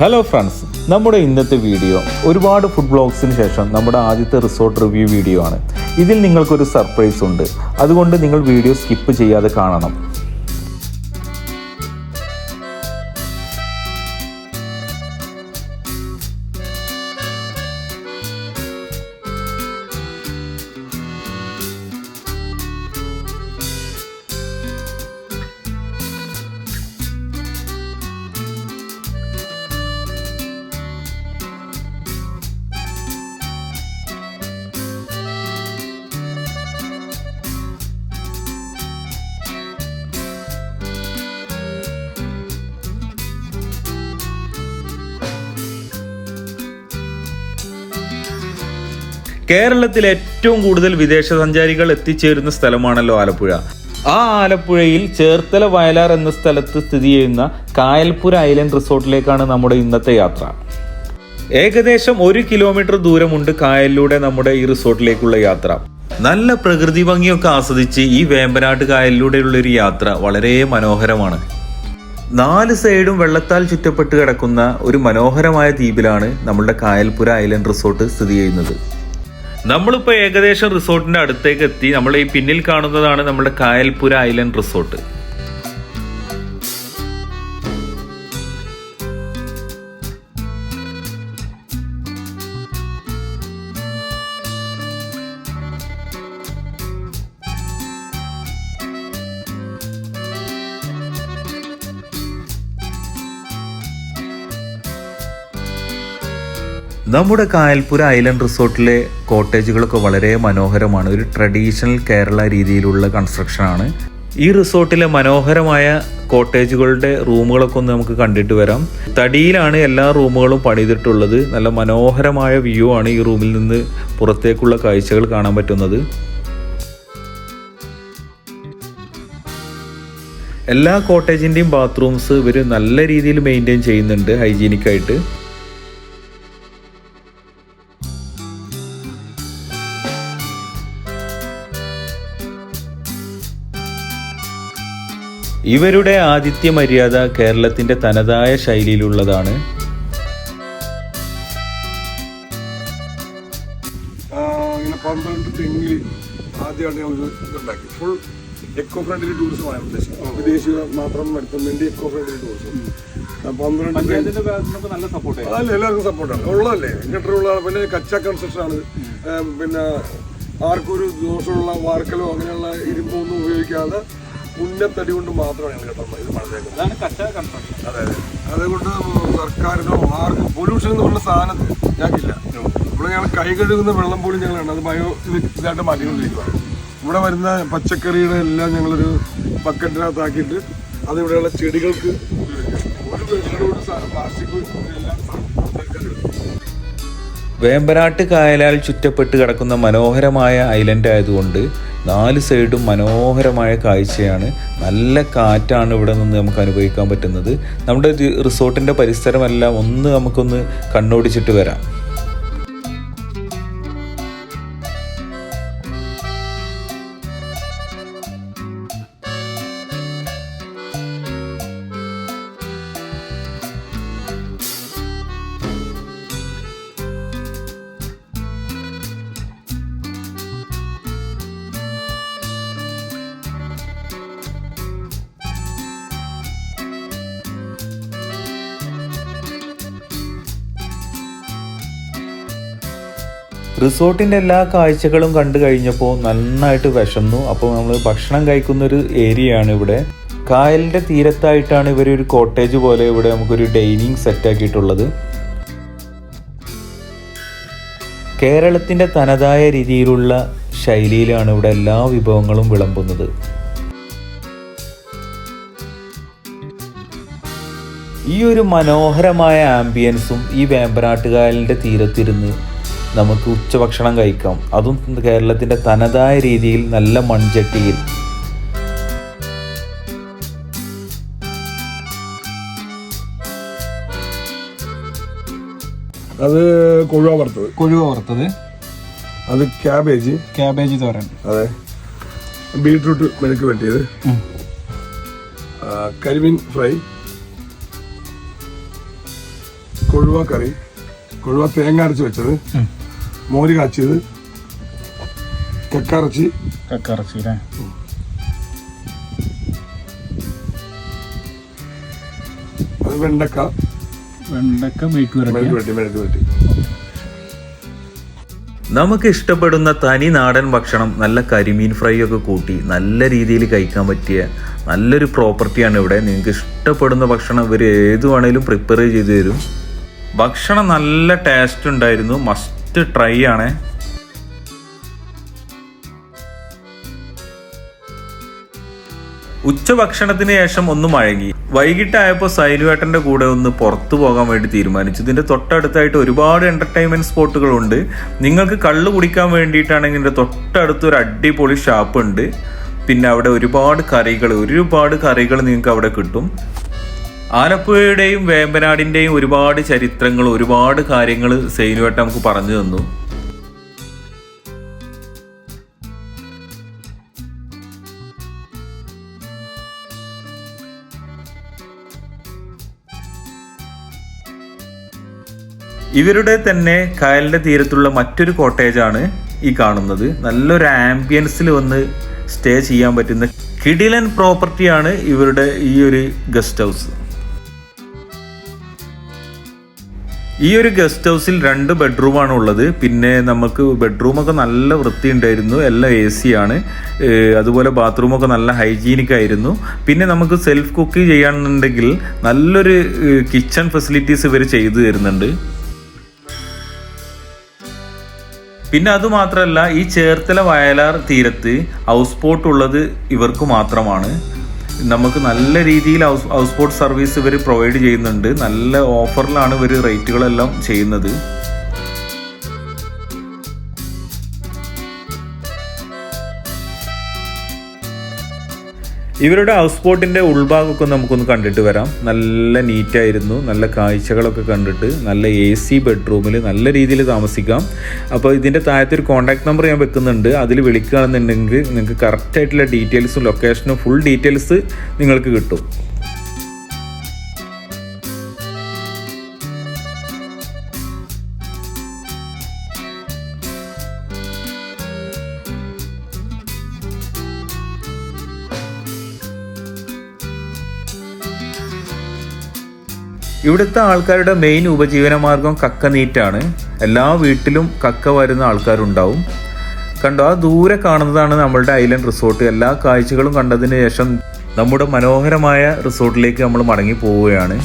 Hello friends നമ്മുടെ ഇന്നത്തെ video ഒരുപാട് ഫുഡ് ബ്ലോഗ്സിന് ശേഷം നമ്മുടെ ആദ്യത്തെ റിസോർട്ട് റിവ്യൂ വീഡിയോ ആണ്. ഇതിൽ നിങ്ങൾക്കൊരു സർപ്രൈസ് ഉണ്ട്. അതുകൊണ്ട് നിങ്ങൾ വീഡിയോ സ്കിപ്പ് ചെയ്യാതെ കാണണം. കേരളത്തിൽ ഏറ്റവും കൂടുതൽ വിദേശ സഞ്ചാരികൾ എത്തിച്ചേരുന്ന സ്ഥലമാണല്ലോ ആലപ്പുഴ. ആ ആലപ്പുഴയിൽ ചേർത്തല വയലാർ എന്ന സ്ഥലത്ത് സ്ഥിതി ചെയ്യുന്ന കായൽപുര ഐലൻഡ് റിസോർട്ടിലേക്കാണ് നമ്മുടെ ഇന്നത്തെ യാത്ര. ഏകദേശം ഒരു കിലോമീറ്റർ ദൂരമുണ്ട് കായലിലൂടെ നമ്മുടെ ഈ റിസോർട്ടിലേക്കുള്ള യാത്ര. നല്ല പ്രകൃതി ഭംഗിയൊക്കെ ആസ്വദിച്ച് ഈ വേമ്പനാട്ട് കായലിലൂടെയുള്ള ഒരു യാത്ര വളരെ മനോഹരമാണ്. നാല് സൈഡും വെള്ളത്താൽ ചുറ്റപ്പെട്ട് കിടക്കുന്ന ഒരു മനോഹരമായ ദ്വീപിലാണ് നമ്മുടെ കായൽപുര ഐലൻഡ് റിസോർട്ട് സ്ഥിതി ചെയ്യുന്നത്. നമ്മളിപ്പോൾ ഏകദേശം റിസോർട്ടിന്റെ അടുത്തേക്ക് എത്തി. നമ്മൾ ഈ പിന്നിൽ കാണുന്നതാണ് നമ്മുടെ കായൽപുര ഐലൻഡ് റിസോർട്ട്. നമ്മുടെ കായൽപുര ഐലൻഡ് റിസോർട്ടിലെ കോട്ടേജുകളൊക്കെ വളരെ മനോഹരമാണ്. ഒരു ട്രഡീഷണൽ കേരള രീതിയിലുള്ള കൺസ്ട്രക്ഷനാണ്. ഈ റിസോർട്ടിലെ മനോഹരമായ കോട്ടേജുകളുടെ റൂമുകളൊക്കെ ഒന്ന് നമുക്ക് കണ്ടിട്ട് വരാം. തടിയിലാണ് എല്ലാ റൂമുകളും പണിതിട്ടുള്ളത്. നല്ല മനോഹരമായ വ്യൂ ആണ് ഈ റൂമിൽ നിന്ന് പുറത്തേക്കുള്ള കാഴ്ചകൾ കാണാൻ പറ്റുന്നത്. എല്ലാ കോട്ടേജിന്റെയും ബാത്റൂംസ് ഇവർ നല്ല രീതിയിൽ മെയിന്റെയിൻ ചെയ്യുന്നുണ്ട് ഹൈജീനിക് ഇവരുടെ ആതിഥ്യ മര്യാദ കേരളത്തിന്റെ തനതായ ശൈലിയിലുള്ളതാണ്. ആ, ഇങ്ങനെ പന്ത്രണ്ട് തെങ്ങിൽ ആദ്യമാണ് ഞങ്ങൾ ഇതുണ്ടാക്കി ഫുൾ എക്കോ ഫ്രണ്ട്ലി ടൂറിസമാണ് ഉദ്ദേശിച്ചത്. വിദേശികൾ മാത്രം വരുത്താൻ വേണ്ടി എക്കോ ഫ്രണ്ട്ലി ടൂറിസം ആ, പന്ത്രണ്ട് തെങ്ങ് നല്ല സപ്പോർട്ട് അതല്ല എല്ലാവർക്കും സപ്പോർട്ടാണ് ഉള്ളതല്ലേ? ഇങ്ങോട്ടുള്ള പിന്നെ കച്ച കൺസ്ട്രക്ഷൻ ആണ്. പിന്നെ ആർക്കൊരു ഒരു ദോഷമുള്ള വാർക്കലോ അങ്ങനെയുള്ള ഇരുമ്പൊന്നും ഉപയോഗിക്കാതെ പുന്നത്തടി കൊണ്ട് മാത്രമാണ് ഞങ്ങൾ കേട്ടത് ഇത് പണിതേക്കുന്നത്. അതെ അതെ. അതുകൊണ്ട് സർക്കാരിനോ ആർക്കും പൊല്യൂഷൻ എന്ന് പറഞ്ഞ സാധനം ഞങ്ങൾക്കില്ല ഇവിടെ ഞങ്ങൾ കൈ കഴുകുന്ന വെള്ളം പോലും ഞങ്ങൾ അത് ബയോ ഇത് ഇതായിട്ട് മാറ്റിക്കൊണ്ടിരിക്കുകയാണ് ഇവിടെ വരുന്ന പച്ചക്കറിയുടെ എല്ലാം ഞങ്ങളൊരു ബക്കറ്റിനകത്താക്കിയിട്ട് അത് ഇവിടെയുള്ള ചെടികൾക്ക്. ഒരു പ്ലാസ്റ്റിക് വേമ്പനാട്ട് കായലാൽ ചുറ്റപ്പെട്ട് കിടക്കുന്ന മനോഹരമായ ഐലൻഡ് ആയതുകൊണ്ട് നാല് സൈഡും മനോഹരമായ കാഴ്ചയാണ്. നല്ല കാറ്റാണ് ഇവിടെ നിന്ന് നമുക്ക് അനുഭവിക്കാൻ പറ്റുന്നത്. നമ്മുടെ റിസോർട്ടിന്റെ പരിസരമെല്ലാം ഒന്ന് നമുക്കൊന്ന് കണ്ണോടിച്ചിട്ട് വരാം. റിസോർട്ടിന്റെ എല്ലാ കാഴ്ചകളും കണ്ടു കഴിഞ്ഞപ്പോൾ നന്നായിട്ട് വിശന്നു. അപ്പോൾ നമ്മൾ ഭക്ഷണം കഴിക്കുന്ന ഒരു ഏരിയയാണ് ഇവിടെ. കായലിന്റെ തീരത്തായിട്ടാണ് ഇവർ ഒരു കോട്ടേജ് പോലെ ഇവിടെ നമുക്കൊരു ഡൈനിങ് സെറ്റ് ആക്കിയിട്ടുള്ളത്. കേരളത്തിന്റെ തനതായ രീതിയിലുള്ള ശൈലിയിലാണ് ഇവിടെ എല്ലാ വിഭവങ്ങളും വിളമ്പുന്നത്. ഈ ഒരു മനോഹരമായ ആംബിയൻസും ഈ വേമ്പനാട്ടുകായലിന്റെ തീരത്തിരുന്ന് നമുക്ക് ഉച്ചഭക്ഷണം കഴിക്കാം. അതും കേരളത്തിന്റെ തനതായ രീതിയിൽ നല്ല മൺചട്ടിയിൽ. അത് കൊഴുവ വറുത്തത്. കൊഴുവ വറുത്തത്. അത് ക്യാബേജ്. ക്യാബേജ് തോരൻ. അതെ. ബീട്രൂട്ട് മെഴുക്ക് വെട്ടിയത് കരിമീൻ ഫ്രൈ. കൊഴുവ കറി. കൊഴുവ തേങ്ങ അരച്ച് വെച്ചത്. മോര് കാച്ചിയത്. കക്കറച്ചി. കക്കറച്ചി അല്ലേ അത് വെണ്ടക്ക. വെണ്ടക്ക മെഴുക്ക് വരട്ടി മെഴുക്ക് വെട്ടി നമുക്ക് ഇഷ്ടപ്പെടുന്ന തനി നാടൻ ഭക്ഷണം നല്ല കരിമീൻ ഫ്രൈ ഒക്കെ കൂട്ടി നല്ല രീതിയിൽ കഴിക്കാൻ പറ്റിയ നല്ലൊരു പ്രോപ്പർട്ടിയാണ് ഇവിടെ. നിങ്ങൾക്ക് ഇഷ്ടപ്പെടുന്ന ഭക്ഷണം ഇവർ ഏത് വേണേലും പ്രിപ്പയർ ചെയ്തു തരും. ഭക്ഷണം നല്ല ടേസ്റ്റ് ഉണ്ടായിരുന്നു. മസ്റ്റ് ട്രൈ ആണേ. ഉച്ചഭക്ഷണത്തിന് ശേഷം ഒന്ന് മഴങ്ങി വൈകിട്ടായപ്പോൾ സൈനുവേട്ടന്റെ കൂടെ ഒന്ന് പുറത്തു പോകാൻ വേണ്ടി തീരുമാനിച്ചു. ഇതിന്റെ തൊട്ടടുത്തായിട്ട് ഒരുപാട് എന്റർടൈൻമെന്റ് സ്പോട്ടുകളുണ്ട് നിങ്ങൾക്ക് കള്ള് കുടിക്കാൻ വേണ്ടിയിട്ടാണെങ്കിൽ ഇതിന്റെ തൊട്ടടുത്ത് ഒരു അടിപൊളി ഷാപ്പ് ഉണ്ട്. പിന്നെ അവിടെ ഒരുപാട് കറികൾ ഒരുപാട് കറികൾ നിങ്ങൾക്ക് അവിടെ കിട്ടും. ആലപ്പുഴയുടെയും വേമ്പനാടിന്റെയും ഒരുപാട് ചരിത്രങ്ങൾ ഒരുപാട് കാര്യങ്ങൾ സൈനുവേട്ടൻ നമുക്ക് പറഞ്ഞു തന്നു. ഇവരുടെ തന്നെ കായലിന്റെ തീരത്തുള്ള മറ്റൊരു കോട്ടേജാണ് ഈ കാണുന്നത്. നല്ലൊരു ആംബിയൻസിൽ വന്ന് സ്റ്റേ ചെയ്യാൻ പറ്റുന്ന കിടിലൻ പ്രോപ്പർട്ടിയാണ് ഇവരുടെ ഈ ഒരു ഗസ്റ്റ് ഹൗസ് ഈ ഒരു ഗസ്റ്റ് ഹൗസിൽ രണ്ട് ബെഡ്റൂമാണ് ഉള്ളത്. പിന്നെ നമുക്ക് ബെഡ്റൂമൊക്കെ നല്ല വൃത്തി ഉണ്ടായിരുന്നു എല്ലാം എ സി ആണ്. അതുപോലെ ബാത്റൂമൊക്കെ നല്ല ഹൈജീനിക് ആയിരുന്നു. പിന്നെ നമുക്ക് സെൽഫ് കുക്ക് ചെയ്യാന്നുണ്ടെങ്കിൽ നല്ലൊരു കിച്ചൺ ഫെസിലിറ്റീസ് ഇവർ ചെയ്തു തരുന്നുണ്ട്. പിന്നെ അതുമാത്രമല്ല ഈ ചേർത്തല വയലാർ തീരത്ത് ഹൗസ് ബോട്ട് ഉള്ളത് ഇവർക്ക് മാത്രമാണ്. നമുക്ക് നല്ല രീതിയിൽ ഹൗസ് ഹൗസ് ബോട്ട് സർവീസ് ഇവർ പ്രൊവൈഡ് ചെയ്യുന്നുണ്ട്. നല്ല ഓഫറിലാണ് ഇവർ റേറ്റുകളെല്ലാം ചെയ്യുന്നത്. ഇവരുടെ ഹൗസ് ബോട്ടിന്റെ ഉൾഭാഗമൊക്കെ നമുക്കൊന്ന് കണ്ടിട്ട് വരാം. നല്ല നീറ്റായിരുന്നു നല്ല കാഴ്ചകളൊക്കെ കണ്ടിട്ട് നല്ല എ സി ബെഡ്റൂമിൽ നല്ല രീതിയിൽ താമസിക്കാം. അപ്പോൾ ഇതിന്റെ താഴത്തെ ഒരു കോൺടാക്ട് നമ്പർ ഞാൻ വെക്കുന്നുണ്ട്. അതിൽ വിളിക്കുകയാണെന്നുണ്ടെങ്കിൽ നിങ്ങൾക്ക് കറക്റ്റായിട്ടുള്ള ഡീറ്റെയിൽസും ലൊക്കേഷനും ഫുൾ ഡീറ്റെയിൽസ് നിങ്ങൾക്ക് കിട്ടും. ഇവിടുത്തെ ആൾക്കാരുടെ മെയിൻ ഉപജീവനമാർഗം കക്ക നീറ്റാണ്. എല്ലാ വീട്ടിലും കക്ക വരുന്ന ആൾക്കാരുണ്ടാവും. കണ്ടോ ആ ദൂരെ കാണുന്നതാണ് നമ്മളുടെ ഐലൻഡ് റിസോർട്ട് എല്ലാ കാഴ്ചകളും കണ്ടതിന് ശേഷം നമ്മുടെ മനോഹരമായ റിസോർട്ടിലേക്ക് നമ്മൾ മടങ്ങി പോവുകയാണ്.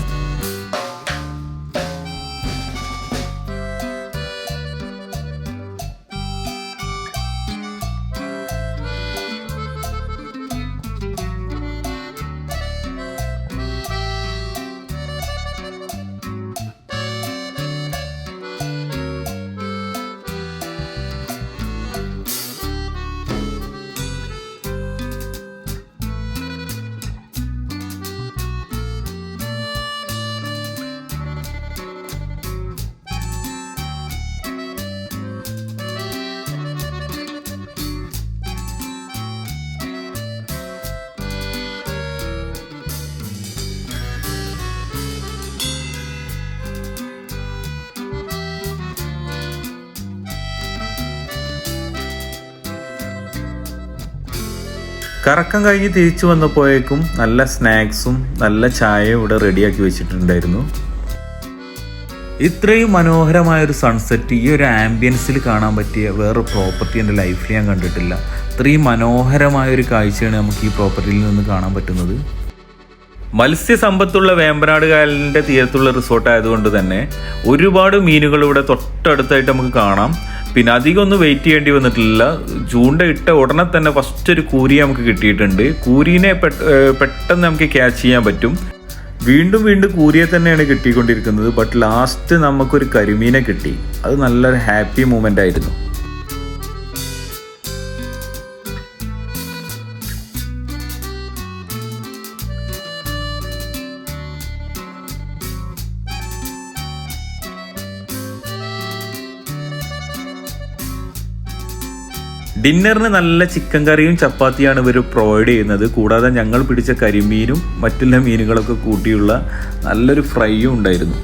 കറക്കം കഴിഞ്ഞ് തിരിച്ചു വന്നപ്പോഴേക്കും നല്ല സ്നാക്സും നല്ല ചായയും ഇവിടെ റെഡിയാക്കി വെച്ചിട്ടുണ്ടായിരുന്നു. ഇത്രയും മനോഹരമായ ഒരു സൺസെറ്റ് ഈ ഒരു ആംബിയൻസിൽ കാണാൻ പറ്റിയ വേറെ പ്രോപ്പർട്ടി എന്റെ ലൈഫിൽ ഞാൻ കണ്ടിട്ടില്ല. ഇത്രയും മനോഹരമായ ഒരു കാഴ്ചയാണ് നമുക്ക് ഈ പ്രോപ്പർട്ടിയിൽ നിന്ന് കാണാൻ പറ്റുന്നത്. മത്സ്യസമ്പത്തുള്ള വേമ്പനാട് കായലിന്റെ തീരത്തുള്ള റിസോർട്ട് ആയതുകൊണ്ട് തന്നെ ഒരുപാട് മീനുകൾ ഇവിടെ തൊട്ടടുത്തായിട്ട് നമുക്ക് കാണാം. പിന്നെ അധികം ഒന്നും വെയിറ്റ് ചെയ്യേണ്ടി വന്നിട്ടില്ല. ചൂണ്ട ഇട്ട ഉടനെ തന്നെ ഫസ്റ്റ് ഒരു കൂരി നമുക്ക് കിട്ടിയിട്ടുണ്ട്. കൂരീനെ പെട്ടെന്ന് നമുക്ക് ക്യാച്ച് ചെയ്യാൻ പറ്റും. വീണ്ടും വീണ്ടും കൂരിയെ തന്നെയാണ് കിട്ടിക്കൊണ്ടിരിക്കുന്നത്. ബട്ട് ലാസ്റ്റ് നമുക്കൊരു കരിമീനെ കിട്ടി. അത് നല്ലൊരു ഹാപ്പി മൂമെന്റ് ആയിരുന്നു. ഡിന്നറിന് നല്ല ചിക്കൻ കറിയും ചപ്പാത്തിയാണ് ഇവർ പ്രൊവൈഡ് ചെയ്യുന്നത്. കൂടാതെ ഞങ്ങൾ പിടിച്ച കരിമീനും മറ്റുള്ള മീനുകളൊക്കെ കൂട്ടിയുള്ള നല്ലൊരു ഫ്രൈയും ഉണ്ടായിരുന്നു.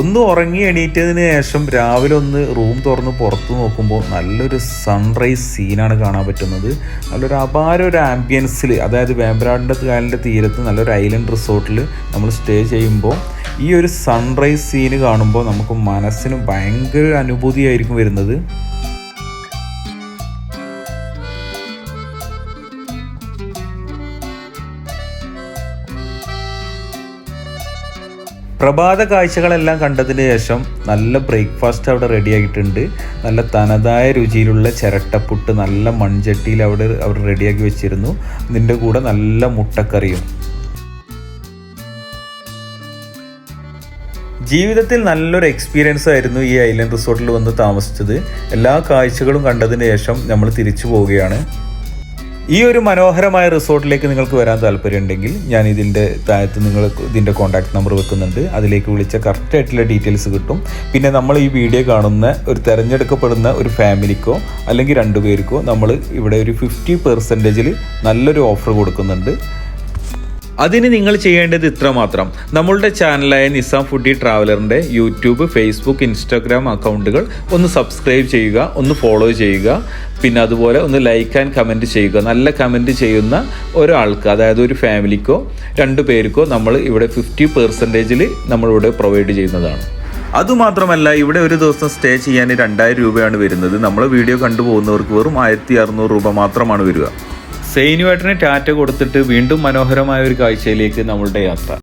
ഒന്ന് ഉറങ്ങി എണീറ്റതിന് ശേഷം രാവിലെ ഒന്ന് റൂം തുറന്ന് പുറത്ത് നോക്കുമ്പോൾ നല്ലൊരു സൺറൈസ് സീനാണ് കാണാൻ പറ്റുന്നത്. നല്ലൊരു അപാര ഒരു ആംബിയൻസിൽ അതായത് വേമ്പനാടിന്റെ കാലിന്റെ തീരത്ത് നല്ലൊരു ഐലൻഡ് റിസോർട്ടിൽ നമ്മൾ സ്റ്റേ ചെയ്യുമ്പോൾ ഈ ഒരു സൺറൈസ് സീന് കാണുമ്പോൾ നമുക്ക് മനസ്സിന് ഭയങ്കര അനുഭൂതിയായിരിക്കും വരുന്നത്. പ്രഭാത കാഴ്ചകളെല്ലാം കണ്ടതിന് ശേഷം നല്ല ബ്രേക്ക്ഫാസ്റ്റ് അവിടെ റെഡി ആയിട്ടുണ്ട്. നല്ല തനതായ രുചിയിലുള്ള ചിരട്ടപ്പുട്ട് നല്ല മൺചട്ടിയിൽ അവിടെ അവർ റെഡിയാക്കി വെച്ചിരുന്നു. ഇതിന്റെ കൂടെ നല്ല മുട്ടക്കറിയും. ജീവിതത്തിൽ നല്ലൊരു എക്സ്പീരിയൻസ് ആയിരുന്നു ഈ ഐലൻഡ് റിസോർട്ടിൽ വന്ന് താമസിച്ചത്. എല്ലാ കാഴ്ചകളും കണ്ടതിന് ശേഷം നമ്മൾ തിരിച്ചു പോവുകയാണ്. ഈ ഒരു മനോഹരമായ റിസോർട്ടിലേക്ക് നിങ്ങൾക്ക് വരാൻ താല്പര്യമുണ്ടെങ്കിൽ ഞാൻ ഇതിന്റെ താഴത്ത് നിങ്ങൾ ഇതിന്റെ കോൺടാക്ട് നമ്പർ വെക്കുന്നുണ്ട്. അതിലേക്ക് വിളിച്ച കറക്റ്റ് ആയിട്ടുള്ള ഡീറ്റെയിൽസ് കിട്ടും. പിന്നെ നമ്മൾ ഈ വീഡിയോ കാണുന്ന ഒരു തിരഞ്ഞെടുക്കപ്പെടുന്ന ഒരു ഫാമിലിക്കോ അല്ലെങ്കിൽ രണ്ടു പേർക്കോ നമ്മൾ ഇവിടെ ഒരു ഫിഫ്റ്റി പെർസെന്റേജിൽ നല്ലൊരു ഓഫർ കൊടുക്കുന്നുണ്ട്. അതിന് നിങ്ങൾ ചെയ്യേണ്ടത് ഇത്ര മാത്രം. നമ്മളുടെ ചാനലായ നിസാം ഫുഡി ട്രാവലറിന്റെ യൂട്യൂബ് ഫേസ്ബുക്ക് ഇൻസ്റ്റാഗ്രാം അക്കൗണ്ടുകൾ ഒന്ന് സബ്സ്ക്രൈബ് ചെയ്യുക ഒന്ന് ഫോളോ ചെയ്യുക. പിന്നെ അതുപോലെ ഒന്ന് ലൈക്ക് ആൻഡ് കമന്റ് ചെയ്യുക. നല്ല കമന്റ് ചെയ്യുന്ന ഒരാൾക്ക് അതായത് ഒരു ഫാമിലിക്കോ രണ്ട് പേർക്കോ നമ്മൾ ഇവിടെ ഫിഫ്റ്റി പെർസെന്റേജിൽ നമ്മളിവിടെ പ്രൊവൈഡ് ചെയ്യുന്നതാണ്. അതുമാത്രമല്ല ഇവിടെ ഒരു ദിവസം സ്റ്റേ ചെയ്യാൻ രണ്ടായിരം രൂപയാണ് വരുന്നത്. നമ്മൾ വീഡിയോ കണ്ടുപോകുന്നവർക്ക് വെറും ആയിരത്തി അറുന്നൂറ് രൂപ മാത്രമാണ് വരിക. സെയിനുവേട്ടന് ടാറ്റ കൊടുത്തിട്ട് വീണ്ടും മനോഹരമായ ഒരു കാഴ്ചയിലേക്ക് നമ്മളുടെ യാത്ര.